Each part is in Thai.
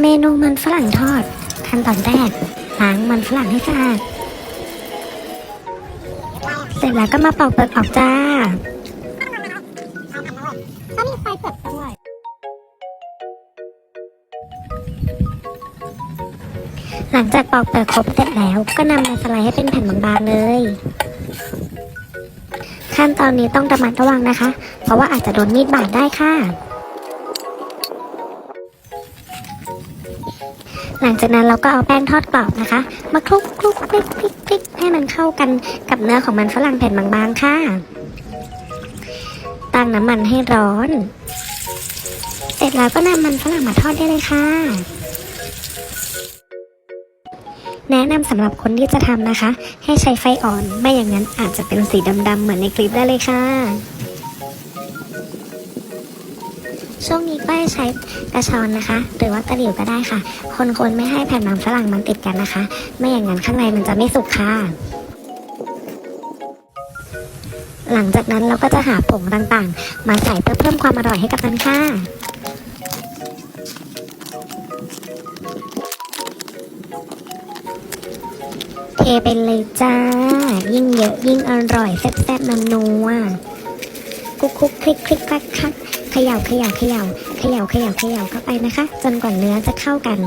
เมนูมันฝรั่งทอด ขั้นตอนแรกล้างมันฝรั่งให้สะอาด เสร็จแล้วก็มาปอกเปลือกออกจ้าก็มีไฟเปิดด้วย หลังจากปอกเปลือกครบเสร็จแล้วก็นำมาสไลด์ให้เป็นแผ่นบางๆเลย ขั้นตอนนี้ต้องระมัดระวังนะคะ เพราะว่าอาจจะโดนมีดบาดได้ค่ะ หลังจากนั้นเราก็เอาแป้งทอดกรอบนะคะ มาคลุกคลุกคลิกคลิกคลิกให้มันเข้ากันกับเนื้อของมันฝรั่งแผ่นบางๆค่ะ ตั้งน้ำมันให้ร้อน เสร็จแล้วก็นำมันฝรั่งมาทอดได้เลยค่ะแนะนำสำหรับคนที่จะทำนะคะ ให้ใช้ไฟอ่อน ไม่อย่างนั้นอาจจะเป็นสีดำๆเหมือนในคลิปได้เลยค่ะ ช่วงนี้ก็ให้ใช้กระชอนนะคะ หรือว่าตะหลิวก็ได้ค่ะ คนๆไม่ให้แผ่นมันฝรั่งมันติดกันนะคะ ไม่อย่างนั้นข้างในมันจะไม่สุกค่ะหลังจากนั้นเราก็จะหาผงต่างๆ มาใส่เพื่อเพิ่มความอร่อยให้กับมันค่ะเทไปเลยจ้า ยิ่งเยอะยิ่งอร่อยแซ่บๆนันนัว คุกคุกคลิกคลิกคลักคลักเขย่าเขย่าเขย่าเขย่าเขย่าเขย่าเข้าไปนะคะ จนกว่าเนื้อจะเข้ากัน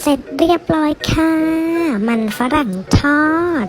เสร็จเรียบร้อยค่ะ มันฝรั่งทอด